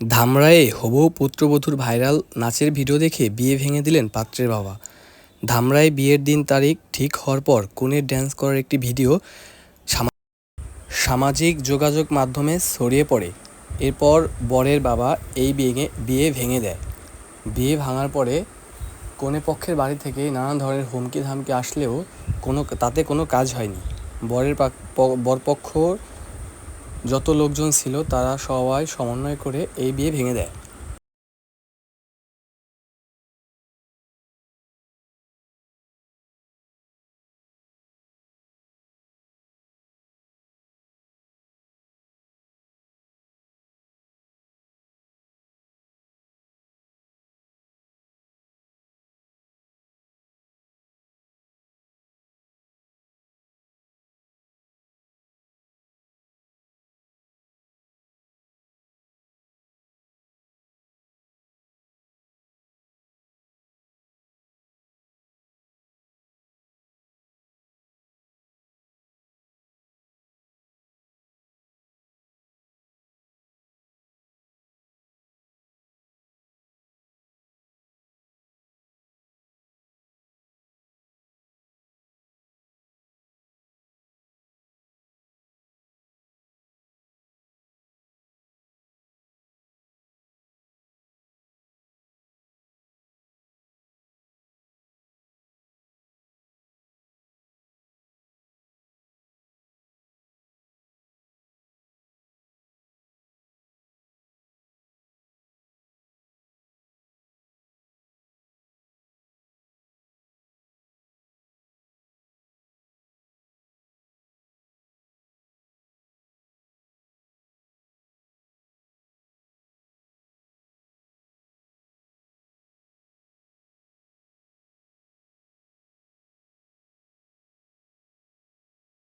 ধামরায়ে হবু পুত্রবধূর ভাইরাল নাচের ভিডিও দেখে বিয়ে ভেঙে দিলেন পাত্রের বাবা। ধামরায় বিয়ের দিন তারিখ ঠিক হওয়ার পর কনের ড্যান্স করার একটি ভিডিও সামাজিক যোগাযোগ মাধ্যমে ছড়িয়ে পড়ে। এরপর বরের বাবা এই বিয়ে বিয়ে ভেঙে দেয়। বিয়ে ভাঙার পরে কনে পক্ষের বাড়ি থেকে নানান ধরনের হুমকি ধামকি আসলেও কোনো তাতে কোনো কাজ হয়নি। বরের বরপক্ষ যত লোকজন ছিল তারা সবাই সমন্বয় করে এই বিয়ে ভেঙে দেয়।